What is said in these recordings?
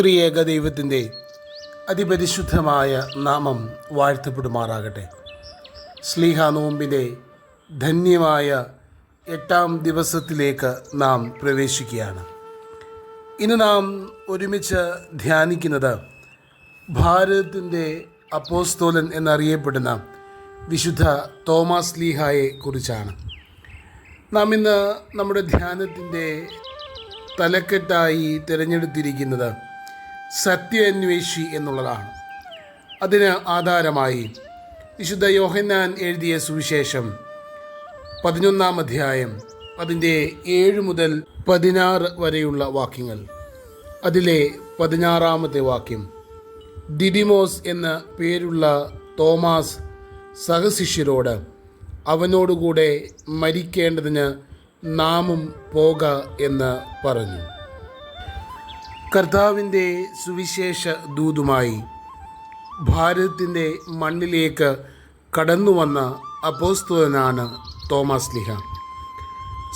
ത്രിയേക ദൈവത്തിന്റെ അതിപരിശുദ്ധമായ നാമം വാഴ്ത്തപ്പെടുമാറാകട്ടെ. സ്ലീഹ നോമ്പിന്റെ ധന്യമായ എട്ടാം ദിവസത്തിലേക്ക് നാം പ്രവേശിക്കുകയാണ്. ഇന്ന് നാം ഒരുമിച്ച് ധ്യാനിക്കുന്നത് ഭാരതത്തിന്റെ അപ്പോസ്തോലൻ എന്നറിയപ്പെടുന്ന വിശുദ്ധ തോമസ് ലീഹായെ കുറിച്ചാണ്. നാം ഇന്ന് നമ്മുടെ ധ്യാനത്തിന്റെ തലക്കെട്ടായി തിരഞ്ഞെടുത്തിരിക്കുന്നത് സത്യാന്വേഷി എന്നുള്ളതാണ്. അതിന് ആധാരമായി വിശുദ്ധ യോഹന്നാൻ എഴുതിയ സുവിശേഷം പതിനൊന്നാം അധ്യായം അതിന്റെ ഏഴ് മുതൽ പതിനാറ് വരെയുള്ള വാക്യങ്ങൾ. അതിലെ പതിനാറാമത്തെ വാക്യം ദിഡിമോസ് എന്ന പേരുള്ള തോമാസ് സഹശിഷ്യരോട് അവനോടുകൂടെ മരിക്കേണ്ടതിന് നാമും പോക എന്ന് പറഞ്ഞു. കർത്താവിന്റെ സുവിശേഷ ദൂതുമായി ഭാരതത്തിന്റെ മണ്ണിലേക്ക് കടന്നു വന്ന അപോസ്തുതനാണ് തോമസ് ലിഹ.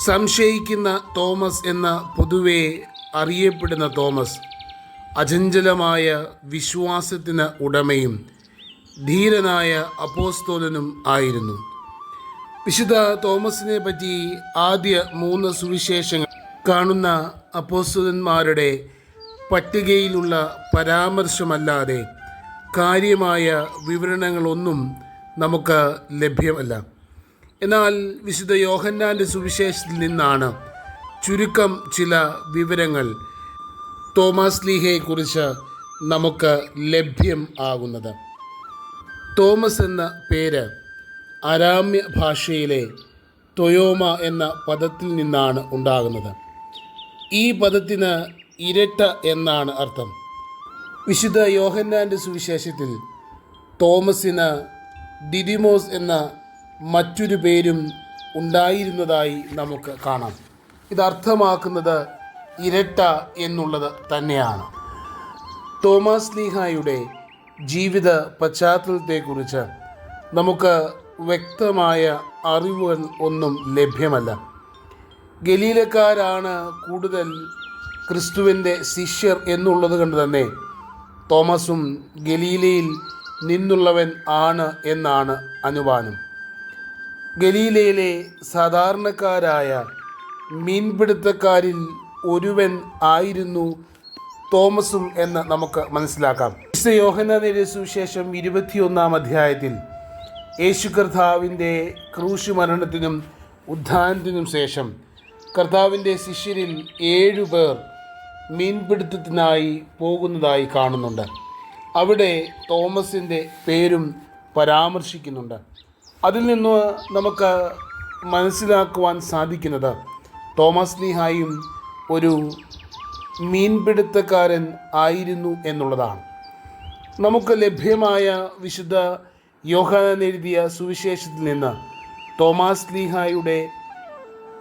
സംശയിക്കുന്ന തോമസ് എന്ന പൊതുവെ അറിയപ്പെടുന്ന തോമസ് അചഞ്ചലമായ വിശ്വാസത്തിന് ഉടമയും ധീരനായ അപ്പോസ്തോലനും ആയിരുന്നു. വിശുദ്ധ തോമസിനെ പറ്റി ആദ്യ മൂന്ന് സുവിശേഷങ്ങൾ കാണുന്ന അപ്പോസ്തലന്മാരുടെ പട്ടികയിലുള്ള പരാമർശമല്ലാതെ കാര്യമായ വിവരണങ്ങളൊന്നും നമുക്ക് ലഭ്യമല്ല. എന്നാൽ വിശുദ്ധ യോഹന്നാന്റെ സുവിശേഷത്തിൽ നിന്നാണ് ചുരുക്കം ചില വിവരങ്ങൾ തോമസ് ലീഹയെക്കുറിച്ച് നമുക്ക് ലഭ്യം ആകുന്നത്. തോമസ് എന്ന പേര് അരാമ്യ ഭാഷയിലെ തൊയോമ എന്ന പദത്തിൽ നിന്നാണ് ഉണ്ടാകുന്നത്. ഈ പദത്തിന് ഇരട്ട എന്നാണ് അർത്ഥം. വിശുദ്ധ യോഹന്നാന്റെ സുവിശേഷത്തിൽ തോമസിന് ഡിഡിമോസ് എന്ന മറ്റൊരു പേരും ഉണ്ടായിരുന്നതായി നമുക്ക് കാണാം. ഇത് അർത്ഥമാക്കുന്നത് ഇരട്ട എന്നുള്ളത് തന്നെയാണ്. തോമസ് ലീഹായുടെ ജീവിത പശ്ചാത്തലത്തെക്കുറിച്ച് നമുക്ക് വ്യക്തമായ അറിവുകൾ ഒന്നും ലഭ്യമല്ല. ഗലീലക്കാരാണ് കൂടുതൽ ക്രിസ്തുവിന്റെ ശിഷ്യർ എന്നുള്ളത് കൊണ്ട് തന്നെ. തോമസും ഗലീലയിൽ നിന്നുള്ളവൻ ആണ് എന്നാണ് അനുമാനം. ഗലീലയിലെ സാധാരണക്കാരായ മീൻപിടുത്തക്കാരിൽ ഒരുവൻ ആയിരുന്നു തോമസും എന്ന് നമുക്ക് മനസ്സിലാക്കാം. യോഹന്നാനിലെ സുവിശേഷം ഇരുപത്തിയൊന്നാം അധ്യായത്തിൽ യേശു കർത്താവിന്റെ ക്രൂശ് മരണത്തിനും ഉദ്ധാനത്തിനും ശേഷം കർത്താവിന്റെ ശിഷ്യരിൽ ഏഴു പേർ മീൻപിടുത്തത്തിനായി പോകുന്നതായി കാണുന്നുണ്ട്. അവിടെ തോമസിന്റെ പേരും പരാമർശിക്കുന്നുണ്ട്. അതിൽ നിന്ന് നമുക്ക് മനസ്സിലാക്കുവാൻ സാധിക്കുന്നത് തോമസ് ലീഹായും ഒരു മീൻപിടുത്തക്കാരൻ ആയിരുന്നു എന്നുള്ളതാണ്. നമുക്ക് ലഭ്യമായ വിശുദ്ധ യോഹാനൻ എഴുതിയ സുവിശേഷത്തിൽ നിന്ന് തോമാസ് ലീഹായുടെ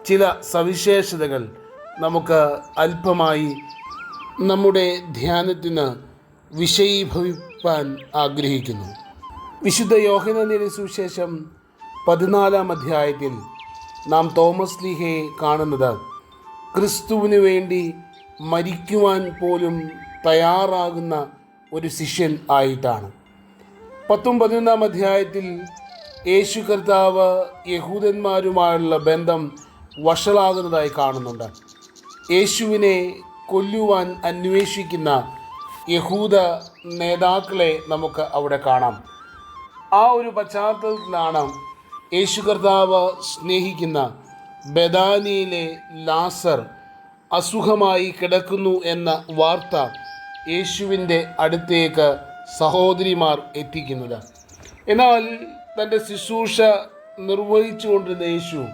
ചില സവിശേഷതകൾ നമുക്ക് അല്പമായി നമ്മുടെ ധ്യാനത്തിന് വിഷയീഭവിപ്പാൻ ആഗ്രഹിക്കുന്നു. വിശുദ്ധ യോഹനനിയുടെ സുവിശേഷം പതിനാലാം അധ്യായത്തിൽ നാം തോമസ് ലീഹയെ കാണുന്നത് ക്രിസ്തുവിന് വേണ്ടി മരിക്കുവാൻ പോലും തയ്യാറാകുന്ന ഒരു ശിഷ്യൻ ആയിട്ടാണ്. പത്തും പതിനൊന്നാം അധ്യായത്തിൽ യേശു കർത്താവ് യഹൂദന്മാരുമായുള്ള ബന്ധം വഷളാകുന്നതായി കാണുന്നുണ്ട്. യേശുവിനെ കൊല്ലുവാൻ അന്വേഷിക്കുന്ന യഹൂദ നേതാക്കളെ നമുക്ക് അവിടെ കാണാം. ആ ഒരു പശ്ചാത്തലത്തിലാണ് യേശു കർത്താവ് സ്നേഹിക്കുന്ന ബദാനിയിലെ ലാസർ അസുഖമായി കിടക്കുന്നു എന്ന വാർത്ത യേശുവിന്റെ അടുത്തേക്ക് സഹോദരിമാർ എത്തിക്കുന്നത്. എന്നാൽ തന്റെ ശുശ്രൂഷ നിർവഹിച്ചുകൊണ്ടിരുന്ന യേശു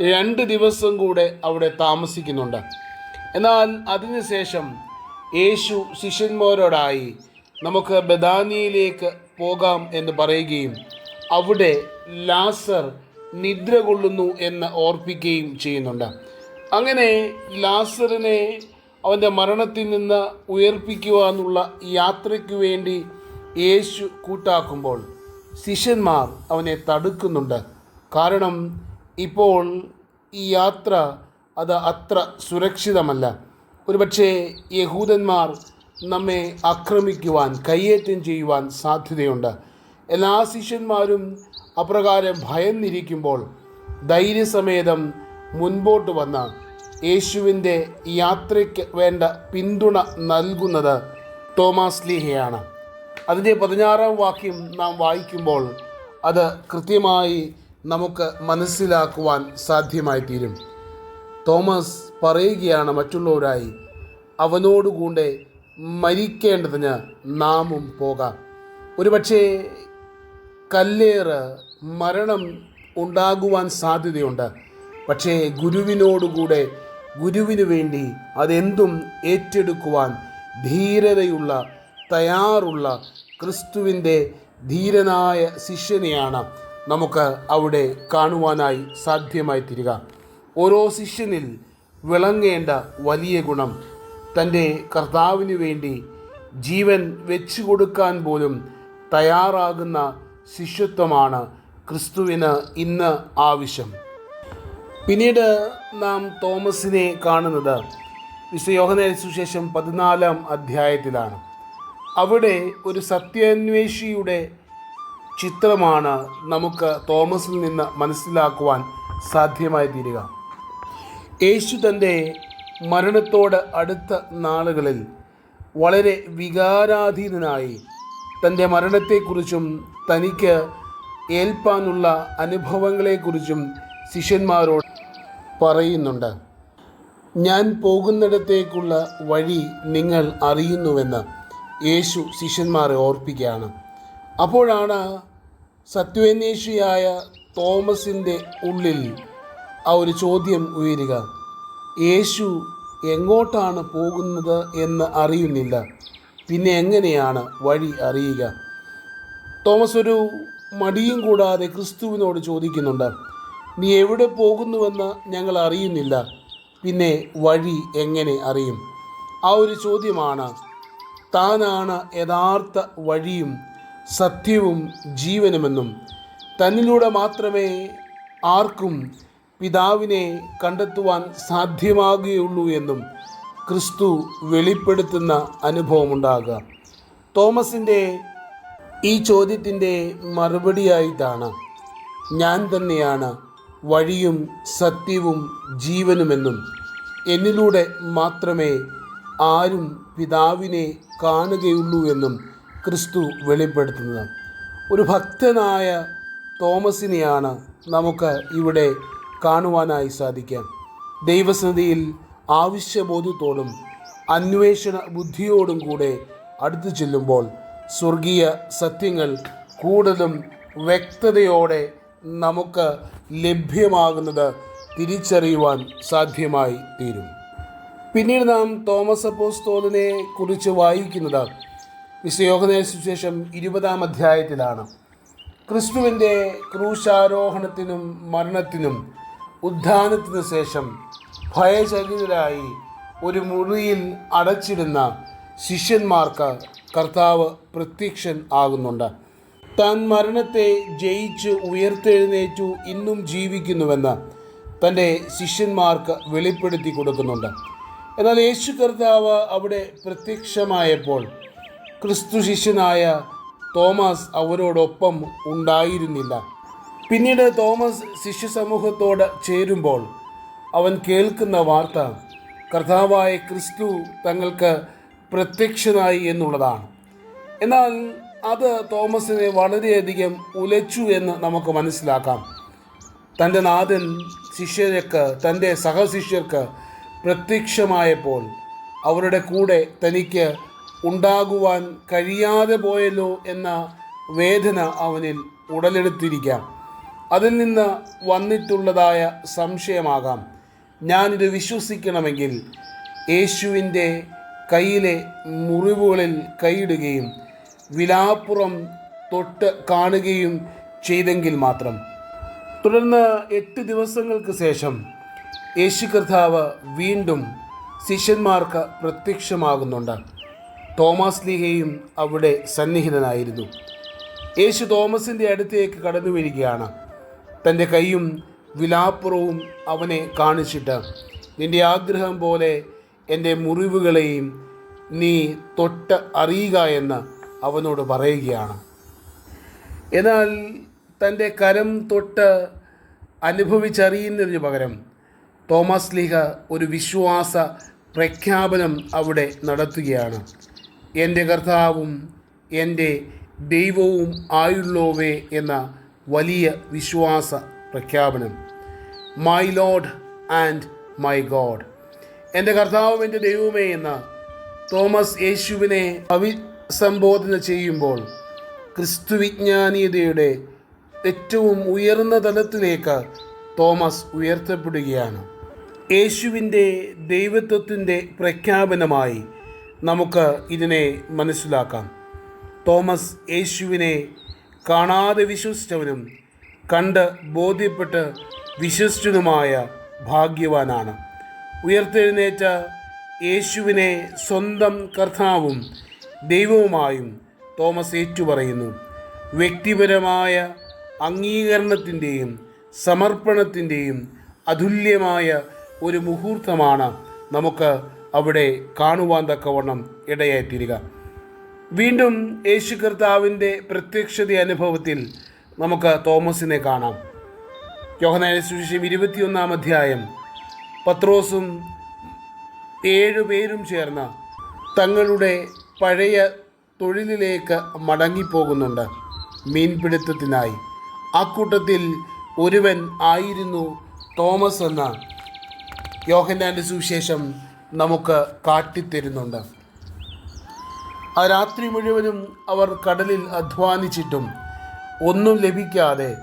രണ്ട് ദിവസം കൂടെ അവിടെ താമസിക്കുന്നുണ്ട്. എന്നാൽ അതിനുശേഷം യേശു ശിഷ്യന്മാരോടായി നമുക്ക് ബദാനിയിലേക്ക് പോകാം എന്ന് പറയുകയും അവിടെ ലാസർ നിദ്ര കൊള്ളുന്നു എന്ന് ഓർപ്പിക്കുകയും ചെയ്യുന്നുണ്ട്. അങ്ങനെ ലാസറിനെ അവന്റെ മരണത്തിൽ നിന്ന് ഉയർപ്പിക്കുവാനുള്ള യാത്രയ്ക്ക് വേണ്ടി യേശു കൂട്ടാക്കുമ്പോൾ ശിഷ്യന്മാർ അവനെ തടുക്കുന്നുണ്ട്. കാരണം ഇപ്പോൾ ഈ യാത്ര അത് അത്ര സുരക്ഷിതമല്ല. ഒരുപക്ഷെ യഹൂദന്മാർ നമ്മെ ആക്രമിക്കുവാൻ കയ്യേറ്റം ചെയ്യുവാൻ സാധ്യതയുണ്ട്. എല്ലാ ശിഷ്യന്മാരും അപ്രകാരം ഭയന്നിരിക്കുമ്പോൾ ധൈര്യസമേതം മുൻപോട്ട് വന്ന യേശുവിന്റെ യാത്രയ്ക്ക് വേണ്ട പിന്തുണ നൽകുന്നത് തോമാസ് ലീഹയാണ്. അതിന്റെ പതിനാറാം വാക്യം നാം വായിക്കുമ്പോൾ അത് കൃത്യമായി നമുക്ക് മനസ്സിലാക്കുവാൻ സാധ്യമായി തീരും തോമസ് പറയുകയാണ് മറ്റുള്ളവരായി അവനോടുകൂടെ മരിക്കേണ്ടതിന് നാമും പോകാം. ഒരുപക്ഷേ കല്ലേറ് മരണം ഉണ്ടാകുവാൻ സാധ്യതയുണ്ട്. പക്ഷേ ഗുരുവിനോടുകൂടെ ഗുരുവിന് വേണ്ടി അതെന്തും ഏറ്റെടുക്കുവാൻ ധീരതയുള്ള തയ്യാറുള്ള ക്രിസ്തുവിന്റെ ധീരനായ ശിഷ്യനെയാണ് നമുക്ക് അവിടെ കാണുവാനായി സാധ്യമായി തീരുക. ഓരോ ശിഷ്യനിൽ വിളങ്ങേണ്ട വലിയ ഗുണം. തന്റെ കർത്താവിന് വേണ്ടി ജീവൻ വെച്ചു കൊടുക്കാൻ പോലും തയ്യാറാകുന്ന ശിഷ്യത്വമാണ് ക്രിസ്തുവിന് ഇന്ന് ആവശ്യം. പിന്നീട് നാം തോമസിനെ കാണുന്നത് വിശ്വയോഹന സുശേഷം പതിനാലാം അധ്യായത്തിലാണ്. അവിടെ ഒരു സത്യാന്വേഷിയുടെ ചിത്രമാണ് നമുക്ക് തോമസിൽ നിന്ന് മനസ്സിലാക്കുവാൻ സാധ്യമായി തീരുക. യേശു തന്റെ മരണത്തോട് അടുത്ത നാളുകളിൽ വളരെ വികാരാധീനനായി തന്റെ മരണത്തെക്കുറിച്ചും തനിക്ക് ഏൽപ്പാനുള്ള അനുഭവങ്ങളെക്കുറിച്ചും ശിഷ്യന്മാരോട് പറയുന്നുണ്ട്. ഞാൻ പോകുന്നിടത്തേക്കുള്ള വഴി നിങ്ങൾ അറിയുന്നുവെന്ന് യേശു ശിഷ്യന്മാരെ ഓർപ്പിക്കുകയാണ്. അപ്പോഴാണ് സത്വേന്വേഷിയായ തോമസിന്റെ ഉള്ളിൽ ആ ഒരു ചോദ്യം ഉയരുക. യേശു എങ്ങോട്ടാണ് പോകുന്നത് എന്ന് അറിയുന്നില്ല. പിന്നെ എങ്ങനെയാണ് വഴി അറിയുക? തോമസ് ഒരു മടിയും കൂടാതെ ക്രിസ്തുവിനോട് ചോദിക്കുന്നുണ്ട്. നീ എവിടെ പോകുന്നുവെന്ന് ഞങ്ങൾ അറിയുന്നില്ല. പിന്നെ വഴി എങ്ങനെ അറിയും? ആ ഒരു ചോദ്യമാണ്. താനാണ് യഥാർത്ഥ വഴിയും സത്യവും ജീവനുമെന്നും തന്നിലൂടെ മാത്രമേ ആർക്കും പിതാവിനെ കണ്ടെത്തുവാൻ സാധ്യമാകുകയുള്ളൂ എന്നും ക്രിസ്തു വെളിപ്പെടുത്തുന്ന അനുഭവമുണ്ടാകുക. തോമസിന്റെ ഈ ചോദ്യത്തിന്റെ മറുപടിയായിട്ടാണ് ഞാൻ തന്നെയാണ് വഴിയും സത്യവും ജീവനുമെന്നും എന്നിലൂടെ മാത്രമേ ആരും പിതാവിനെ കാണുകയുള്ളൂ എന്നും ക്രിസ്തു വെളിപ്പെടുത്തുന്നത്. ഒരു ഭക്തനായ തോമസിനെയാണ് നമുക്ക് ഇവിടെ കാണുവാനായി സാധിക്കാം ദൈവസന്നിധിയിൽ ആവശ്യബോധത്തോടും അന്വേഷണ ബുദ്ധിയോടും കൂടെ അടുത്തു ചെല്ലുമ്പോൾ സ്വർഗീയ സത്യങ്ങൾ കൂടുതലും വ്യക്തതയോടെ നമുക്ക് ലഭ്യമാകുന്നത് തിരിച്ചറിയുവാൻ സാധ്യമായി തീരും പിന്നീട് നാം തോമസ് അപ്പോസ്തോലിനെ കുറിച്ച് വായിക്കുന്നത് വിശ്വയോഗന സുശേഷം ഇരുപതാം അധ്യായത്തിലാണ് ക്രിസ്തുവിന്റെ ക്രൂശാരോഹണത്തിനും മരണത്തിനും ഉദ്ധാനത്തിനു ശേഷം ഭയചകിതരായി ഒരു മുറിയിൽ അടച്ചിരുന്ന ശിഷ്യന്മാർക്ക് കർത്താവ് പ്രത്യക്ഷൻ ആകുന്നുണ്ട്. താൻ മരണത്തെ ജയിച്ച് ഉയർത്തെഴുന്നേറ്റു ഇന്നും ജീവിക്കുന്നുവെന്ന് തന്റെ ശിഷ്യന്മാർക്ക് വെളിപ്പെടുത്തി കൊടുക്കുന്നുണ്ട്. എന്നാൽ യേശു കർത്താവ് അവിടെ പ്രത്യക്ഷമായപ്പോൾ ക്രിസ്തു ശിഷ്യനായ തോമസ് അവരോടൊപ്പം ഉണ്ടായിരുന്നില്ല. പിന്നീട് തോമസ് ശിഷ്യ സമൂഹത്തോട് ചേരുമ്പോൾ അവൻ കേൾക്കുന്ന വാർത്ത കർത്താവായ ക്രിസ്തു തങ്ങൾക്ക് പ്രത്യക്ഷനായി എന്നുള്ളതാണ്. എന്നാൽ അത് തോമസിനെ വളരെയധികം ഉലച്ചു എന്ന് നമുക്ക് മനസ്സിലാക്കാം. തന്റെ നാഥൻ ശിഷ്യർക്ക് തന്റെ സഹശിഷ്യർക്ക് പ്രത്യക്ഷമായപ്പോൾ അവരുടെ കൂടെ തനിക്ക് ഉണ്ടാകുവാൻ കഴിയാതെ പോയല്ലോ എന്ന വേദന അവനിൽ ഉടലെടുത്തിരിക്കാം. അതിൽ നിന്ന് വന്നിട്ടുള്ളതായ സംശയമാകാം. ഞാനിത് വിശ്വസിക്കണമെങ്കിൽ യേശുവിന്റെ കയ്യിലെ മുറിവുകളിൽ കൈയിടുകയും വിലാപ്പുറം തൊട്ട് കാണുകയും ചെയ്തെങ്കിൽ മാത്രം. തുടർന്ന് എട്ട് ദിവസങ്ങൾക്ക് ശേഷം യേശു കർത്താവ് വീണ്ടും ശിഷ്യന്മാർക്ക് പ്രത്യക്ഷമാകുന്നുണ്ട്. തോമസ് ലീഹയും അവിടെ സന്നിഹിതനായിരുന്നു. യേശു തോമസിന്റെ അടുത്തേക്ക് കടന്നു വരികയാണ്. തന്റെ കൈയും വിലാപ്പുറവും അവനെ കാണിച്ചിട്ട് നിന്റെ ആഗ്രഹം പോലെ എന്റെ മുറിവുകളെയും നീ തൊട്ട് അറിയുക എന്ന് അവനോട് പറയുകയാണ്. എന്നാൽ തന്റെ കരം തൊട്ട് അനുഭവിച്ചറിയുന്നതിന് പകരം തോമസ് ലീഹ ഒരു വിശ്വാസ പ്രഖ്യാപനം അവിടെ നടത്തുകയാണ്. എന്റെ കർത്താവും എന്റെ ദൈവവും ആയുള്ളോവേ എന്ന വലിയ വിശ്വാസ പ്രഖ്യാപനം. My Lord and my God എന്റെ കർത്താവും എന്റെ ദൈവമേ എന്ന തോമസ് യേശുവിനെ അഭിസംബോധന ചെയ്യുമ്പോൾ ക്രിസ്തുവിജ്ഞാനീയതയുടെ ഏറ്റവും ഉയർന്ന തലത്തിലേക്ക് തോമസ് ഉയർത്തപ്പെടുകയാണ്. യേശുവിന്റെ ദൈവത്വത്തിന്റെ പ്രഖ്യാപനമായി നമുക്ക് ഇതിനെ മനസ്സിലാക്കാം. തോമസ് യേശുവിനെ കാണാതെ വിശ്വസിച്ചവനും കണ്ട് ബോധ്യപ്പെട്ട് വിശ്വസിച്ചതുമായ ഭാഗ്യവാനാണ്. ഉയർത്തെഴുന്നേറ്റ യേശുവിനെ സ്വന്തം കർത്താവും ദൈവവുമായും തോമസ് ഏറ്റുപറയുന്നു. വ്യക്തിപരമായ അംഗീകരണത്തിന്റെയും സമർപ്പണത്തിന്റെയും അതുല്യമായ ഒരു മുഹൂർത്തമാണ് നമുക്ക് അവിടെ കാണുവാൻ തക്കവണ്ണം ഇടയായിത്തീരുക. വീണ്ടും യേശു കർത്താവിന്റെ പ്രത്യക്ഷത അനുഭവത്തിൽ നമുക്ക് തോമസിനെ കാണാം. യോഹനായ സുവിശേഷം ഇരുപത്തിയൊന്നാം അധ്യായം പത്രോസും ഏഴു പേരും ചേർന്ന് തങ്ങളുടെ പഴയ തൊഴിലിലേക്ക് മടങ്ങിപ്പോകുന്നുണ്ട്. മീൻപിടുത്തത്തിനായി. ആ കൂട്ടത്തിൽ ഒരുവൻ ആയിരുന്നു തോമസ് എന്ന് യോഹന്നാന്റെ സുവിശേഷം നമുക്ക് കാട്ടിത്തരുന്നുണ്ട് ആ രാത്രി മുഴുവനും അവർ കടലിൽ അധ്വാനിച്ചിട്ടും ഒന്നും ലഭിക്കാതെ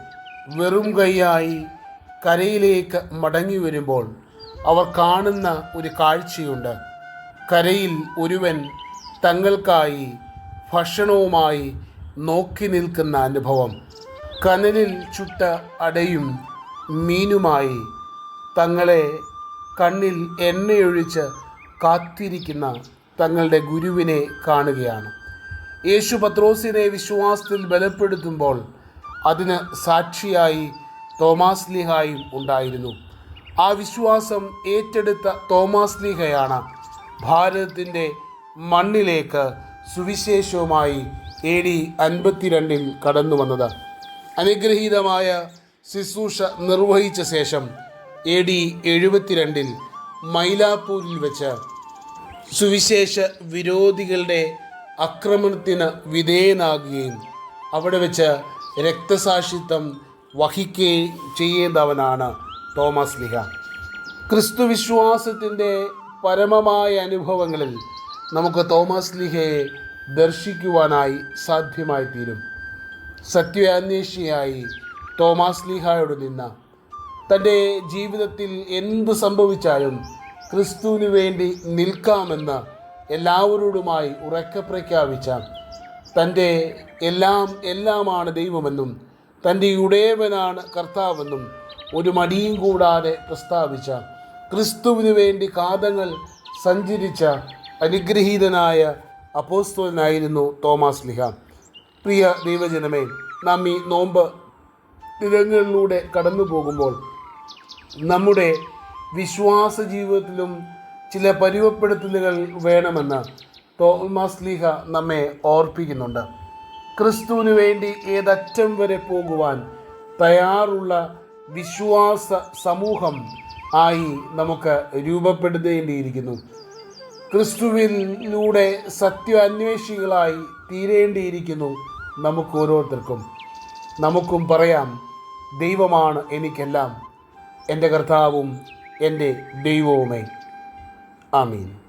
വെറും കൈയായി കരയിലേക്ക് മടങ്ങി വരുമ്പോൾ അവർ കാണുന്ന ഒരു കാഴ്ചയുണ്ട്. കരയിൽ ഒരുവൻ തങ്ങൾക്കായി ഭക്ഷണവുമായി നോക്കി നിൽക്കുന്ന അനുഭവം. കനലിൽ ചുട്ട അടയും മീനുമായി തങ്ങളെ കണ്ണിൽ എണ്ണയൊഴിച്ച് കാത്തിരിക്കുന്ന തങ്ങളുടെ ഗുരുവിനെ കാണുകയാണ്. യേശു പത്രോസിനെ വിശ്വാസത്തിൽ ബലപ്പെടുത്തുമ്പോൾ അതിന് സാക്ഷിയായി തോമാസ് ലീഹായും ഉണ്ടായിരുന്നു. ആ വിശ്വാസം ഏറ്റെടുത്ത തോമാസ് ലീഹയാണ് ഭാരതത്തിന്റെ മണ്ണിലേക്ക് സുവിശേഷവുമായി എ ഡി അൻപത്തിരണ്ടിൽ കടന്നു വന്നത് അനുഗ്രഹീതമായ ശുശ്രൂഷ നിർവഹിച്ച ശേഷം എ ഡി എഴുപത്തിരണ്ടിൽ മൈലാപ്പൂരിൽ വെച്ച് സുവിശേഷ വിരോധികളുടെ ആക്രമണത്തിന് വിധേയനാകുകയും അവിടെ വെച്ച് രക്തസാക്ഷിത്വം വഹിക്കുകയും ചെയ്യേണ്ടവനാണ് തോമസ് ലിഹ. ക്രിസ്തുവിശ്വാസത്തിന്റെ പരമമായ അനുഭവങ്ങളിൽ നമുക്ക് തോമസ് ലിഹയെ ദർശിക്കുവാനായി സാധ്യമായി തീരും സത്യാന്വേഷിയായി തോമസ് ലിഹായോട് നിന്ന തന്റെ ജീവിതത്തിൽ എന്ത് സംഭവിച്ചാലും ക്രിസ്തുവിന് വേണ്ടി നിൽക്കാമെന്ന് എല്ലാവരോടുമായി ഉറക്കെ പ്രഖ്യാപിച്ച തന്റെ എല്ലാം എല്ലാമാണ് ദൈവമെന്നും തന്റെ ഉടയവനാണ് കർത്താവെന്നും ഒരു മടിയും കൂടാതെ പ്രസ്താവിച്ച ക്രിസ്തുവിന് വേണ്ടി കാതങ്ങൾ സഞ്ചരിച്ച അനുഗ്രഹീതനായ അപ്പോസ്തോലനായിരുന്നു തോമസ് ലിഹ. പ്രിയ ദൈവജനമേ നാം ഈ നോമ്പ് ദിനങ്ങളിലൂടെ കടന്നു പോകുമ്പോൾ നമ്മുടെ വിശ്വാസ ജീവിതത്തിലും ചില പരുവപ്പെടുത്തലുകൾ വേണമെന്ന് തോമസ് ലീഹ നമ്മെ ഓർപ്പിക്കുന്നുണ്ട്. ക്രിസ്തുവിന് വേണ്ടി ഏതറ്റം വരെ പോകുവാൻ തയ്യാറുള്ള വിശ്വാസ സമൂഹം ആയി നമുക്ക് രൂപപ്പെടുത്തേണ്ടിയിരിക്കുന്നു. ക്രിസ്തുവിലൂടെ സത്യാന്വേഷികളായി തീരേണ്ടിയിരിക്കുന്നു നമുക്ക് ഓരോരുത്തർക്കും. നമുക്കും പറയാം ദൈവമാണ് എനിക്കെല്ലാം. എന്റെ കർത്താവും എന്റെ ദൈവവുമേ. ആമീൻ.